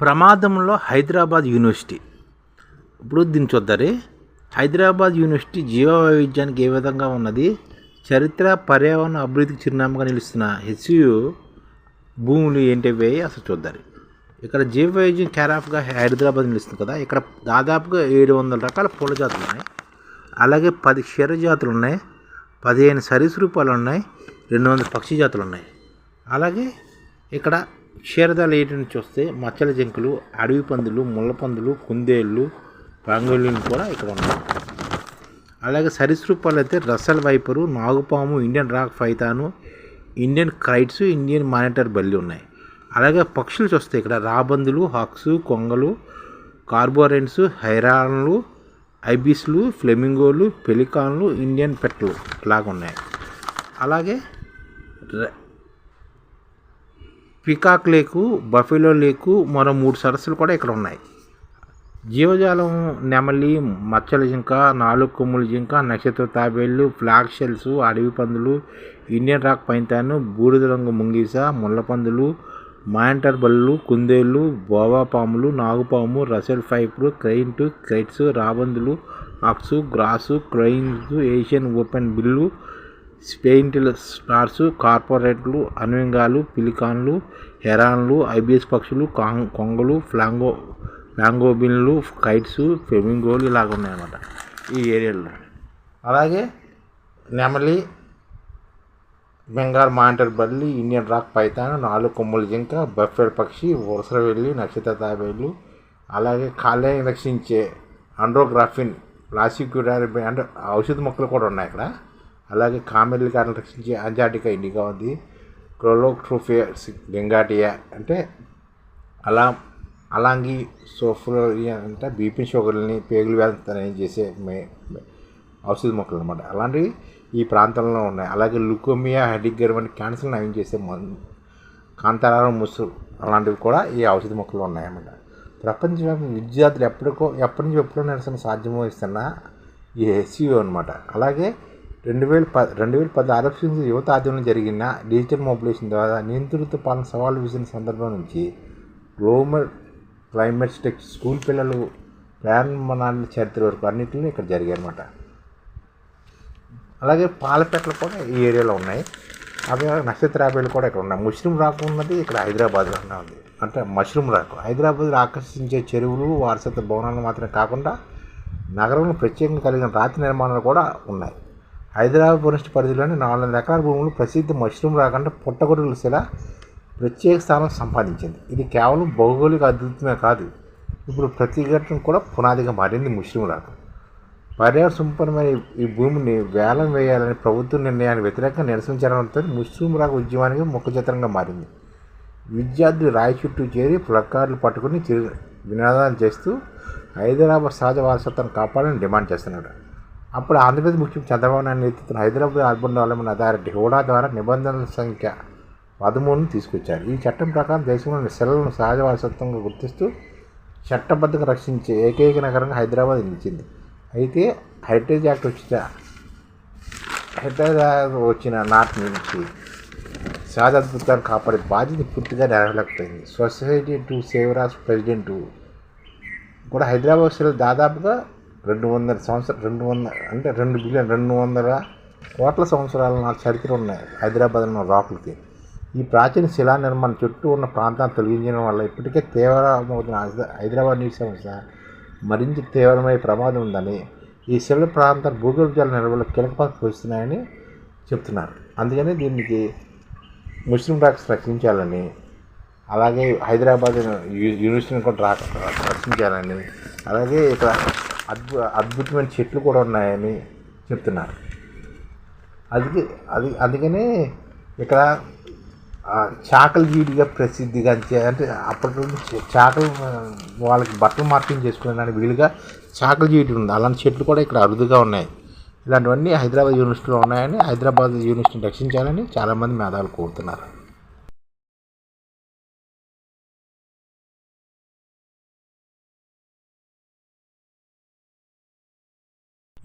ప్రమాదంలో హైదరాబాద్ యూనివర్సిటీ. ఇప్పుడు దీన్ని చూద్దారి హైదరాబాద్ యూనివర్సిటీ జీవ వైవిధ్యానికి ఏ విధంగా ఉన్నది? చరిత్ర పర్యావరణ అభివృద్ధికి చిరునామాగా నిలుస్తున్న హెచ్యు భూములు ఏంటివి అసలు చూద్దారు ఇక్కడ జీవ వైవిధ్యం క్యారాఫ్గా హైదరాబాద్ నిలుస్తుంది కదా. ఇక్కడ దాదాపుగా ఏడు వందల రకాల పూల జాతులు ఉన్నాయి. అలాగే పది క్షీర జాతులు ఉన్నాయి. పదిహేను సరీసృపాలు ఉన్నాయి. రెండు వందల పక్షి జాతులు ఉన్నాయి. అలాగే ఇక్కడ క్షీరదాలు ఏంటని చూస్తే మచ్చల జింకలు అడవి పందులు ముళ్ళ పందులు కుందేళ్ళు పాంగోలిన్ కూడా ఇక్కడ ఉన్నాయి. అలాగే సరీసృపాలు అయితే రసల్ వైపరు నాగుపాము Indian rock python Indian kraits Indian monitor బల్లి ఉన్నాయి. అలాగే పక్షులు చూస్తే ఇక్కడ రాబందులు హక్స్ కొంగలు కార్బోరెంట్స్ హైరాన్లు ఐబిస్లు ఫ్లెమింగోలు పెలికాన్లు ఇండియన్ పెట్లు ఇలాగ ఉన్నాయి. అలాగే పికాక్ లేకు బఫెలో లేకు మరో మూడు సరస్సులు కూడా ఇక్కడ ఉన్నాయి. జీవజాలం నెమలి మచ్చల జింక నాలుగు కొమ్ముల జింక నక్షత్ర తాబేళ్ళు ఫ్లాగ్ షెల్స్ అడవి పందులు ఇండియన్ రాక్ పైంతాను బూడిద రంగు ముంగీస ముళ్ళ పందులు మాయంటర్ కుందేళ్ళు బోవా పాములు నాగుపాము రసెల్ ఫైప్లు క్రైంట్ క్రైట్స్ రాబందులు అక్సు grass cranes Asian openbill painted storks కార్పొరేట్లు అన్వింగాలు పిలికాన్లు హెరాన్లు ఐబిఎస్ పక్షులు కాంగ్ కొంగలు ఫ్లాంగో ఫ్లాంగోబిన్లు కైట్స్ ఫెమింగోలు ఇలాగ ఉన్నాయన్నమాట ఈ ఏరియాలో. అలాగే నెమలి బెంగాల్ మాంటర్ బల్లి ఇండియన్ రాక్ పైతాన్ నాలుగు కొమ్ముల జింక బఫెడ్ పక్షి వరుసరవెల్లి నక్షత్ర తాబేళ్ళు అలాగే కాలేయం రక్షించే అండ్రోగ్రాఫిన్ ప్లాసిక్యుడారి అంటే ఔషధ మొక్కలు కూడా ఉన్నాయి ఇక్కడ అలాగే కామెల్లి కారణం రక్షించే అంజాటికా ఇండిగా ఉంది. క్రోలోట్రోఫియా డెంగాటియా అంటే అలా అలాంగి సోఫ్రోరియా అంటే బీపీ షుగర్ని పేగులు వ్యాధి చేసే మే ఔషధ మొక్కలు అనమాట అలాంటివి ఈ ప్రాంతంలో ఉన్నాయి. అలాగే లుకోమియా హెడిగర్ వంటి క్యాన్సర్ నయం చేసే మందు కాంతారారం ముసురు అలాంటివి కూడా ఈ ఔషధ మొక్కలు ఉన్నాయన్నమాట. ప్రపంచవ్యాప్తంగా విద్యార్థులు ఎప్పటికో ఎప్పటి నుంచి ఎప్పుడో నడిచిన సాధ్యమో ఇస్తున్న ఈ ఎస్యూ అనమాట అలాగే రెండు వేల ప రెండు వేల పది అరబ్ స్ప్రింగ్స్ యువత ఆధ్వర్యంలో జరిగిన డిజిటల్ మొబిలైజేషన్ ద్వారా నియంత్రిత పాలన సవాలు విసిన సందర్భం నుంచి గ్లోబల్ క్లైమేట్ టెక్ స్కూల్ పిల్లలు ప్రారంభనాటి చరిత్ర వరకు అన్నింటినీ ఇక్కడ జరిగాయి అనమాట అలాగే పాలపేటలు కూడా ఈ ఏరియాలో ఉన్నాయి. అవి నక్షత్రాబేలు కూడా ఇక్కడ ఉన్నాయి. మష్రూమ్ రాకు ఉన్నది ఇక్కడ హైదరాబాద్లోనే ఉంది. అంటే మష్రూమ్ రాక్. హైదరాబాద్లో ఆకర్షించే చెరువులు వారసత్వ భవనాలు మాత్రమే కాకుండా నగరంలో ప్రత్యేకంగా కలిగిన రాతి నిర్మాణాలు కూడా ఉన్నాయి. హైదరాబాద్ పురస్ట్ పరిధిలోని నాలుగు వందల ఎకరాల భూములు ప్రసిద్ధ మష్రూమ్ రాకుండా పుట్టగొడుగుల శిల ప్రత్యేక స్థానం సంపాదించింది. ఇది కేవలం భౌగోళిక అద్భుతమే కాదు ఇప్పుడు ప్రతి ఘటన కూడా పునాదిగా మారింది ముష్రూమ్ రాక పర్యావరణ సంపన్నమైన ఈ భూమిని వేలం వేయాలని ప్రభుత్వ నిర్ణయానికి వ్యతిరేకంగా నిరసించడంతో ముస్లిం రాక ఉద్యమానికి ముఖచిత్రంగా మారింది. విద్యార్థులు రాయి చుట్టూ చేరి ప్లకార్డులు పట్టుకుని చిరు వినాదాలు చేస్తూ హైదరాబాద్ సహజ వారసత్వాన్ని కాపాడాలని డిమాండ్ చేస్తున్నాడు. అప్పుడు ఆంధ్రప్రదేశ్ ముఖ్యమంత్రి చంద్రబాబు నాయుడు నేతృత్వం Hyderabad urban development authority HUDA ద్వారా నిబంధనల సంఖ్య పదమూడును తీసుకొచ్చారు. ఈ చట్టం ప్రకారం దేశంలోని సెలవులను సహజ వారసత్వంగా గుర్తిస్తూ చట్టబద్ధంగా రక్షించే ఏకైక నగరంగా హైదరాబాద్ నిలిచింది. అయితే హెరిటేజ్ యాక్ట్ వచ్చిన హెరిటేజ్ యాక్ట్ వచ్చిన నాటి నుంచి సహజ అద్భుతాన్ని కాపాడే బాధ్యత పూర్తిగా నెరవేరలేకపోయింది society to save rocks president కూడా హైదరాబాద్ సెల్ దాదాపుగా రెండు వందల సంవత్సరం రెండు వందల అంటే రెండు బిలియన్ రెండు వందల కోట్ల సంవత్సరాల నా చరిత్ర ఉన్నాయి హైదరాబాద్ ఉన్న రాకులకి ఈ ప్రాచీన శిలా నిర్మాణం చుట్టూ ఉన్న ప్రాంతాన్ని తొలగించడం వల్ల ఇప్పటికే తీవ్రమవుతున్న హైదరాబాద్ నీటి సమస్య మరింత తీవ్రమయ్యే ప్రమాదం ఉందని ఈ శిల ప్రాంత భూగర్భజల నిల్వలు కీలక పాత్ర పోషిస్తున్నాయని చెప్తున్నారు అందుకని దీనికి ముస్లిం రాక్స్ రక్షించాలని అలాగే హైదరాబాద్ యూనివర్సిటీని కూడా రా రక్షించాలని అలాగే ఇక్కడ అద్భుత అద్భుతమైన చెట్లు కూడా ఉన్నాయని చెప్తున్నారు. అది అది అందుకనే ఇక్కడ ఆ, చాకలి ప్రసిద్ధిగా చే- అంటే అప్పటి నుండి చాకలి చాకలు వాళ్ళకి బట్టలు మార్పింగ్ చేసుకునేదానికి వీలుగా చాకలి జీడి ఉంది. అలాంటి చెట్లు కూడా ఇక్కడ అరుదుగా ఉన్నాయి. ఇలాంటివన్నీ హైదరాబాద్ యూనివర్సిటీలో ఉన్నాయని హైదరాబాద్ యూనివర్సిటీని రక్షించాలని చాలామంది మేధావులు కోరుతున్నారు.